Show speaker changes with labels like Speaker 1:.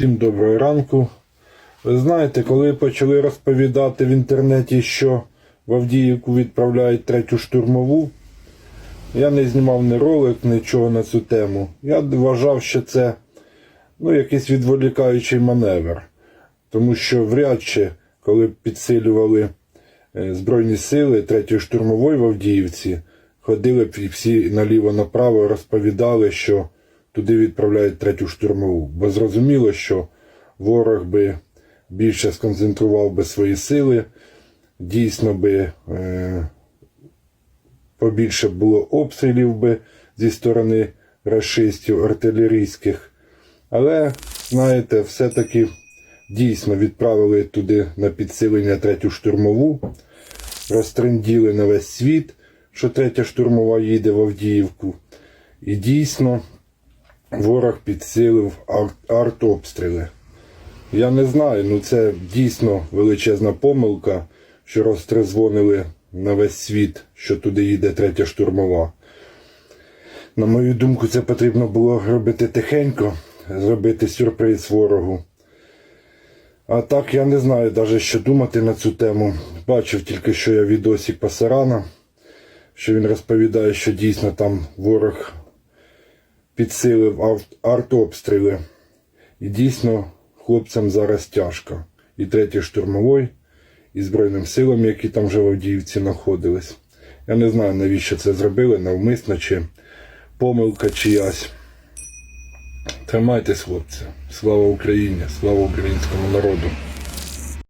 Speaker 1: Всім доброго ранку. Ви знаєте, коли почали розповідати в інтернеті, що в Авдіївку відправляють третю штурмову, я не знімав ні ролик, нічого на цю тему. Я вважав, що це ну, якийсь відволікаючий маневр. Тому що вряд чи, коли підсилювали е, Збройні сили третьої штурмової в Авдіївці, ходили б всі наліво-направо розповідали, що туди відправляють третю штурмову. Бо зрозуміло, що ворог би більше сконцентрував би свої сили, дійсно би е, побільше було обстрілів би зі сторони рашистів артилерійських. Але, знаєте, все-таки дійсно відправили туди на підсилення третю штурмову, розтренділи на весь світ, що третя штурмова їде в Авдіївку. І дійсно ворог підсилив артобстріли. Я не знаю, ну це дійсно величезна помилка, що розтрезвонили на весь світ, що туди їде третя штурмова. На мою думку, це потрібно було робити тихенько, зробити сюрприз ворогу. А так я не знаю навіть, що думати на цю тему. Бачив тільки, що я відосик Пасарана, що він розповідає, що дійсно там ворог підсилив артобстріли. І дійсно хлопцям зараз тяжко. І третій штурмовий, і Збройним силам, які там вже в Авдіївці знаходились. Я не знаю, навіщо це зробили, навмисно чи помилка чиясь. Тримайтесь, хлопці. Слава Україні, слава українському народу.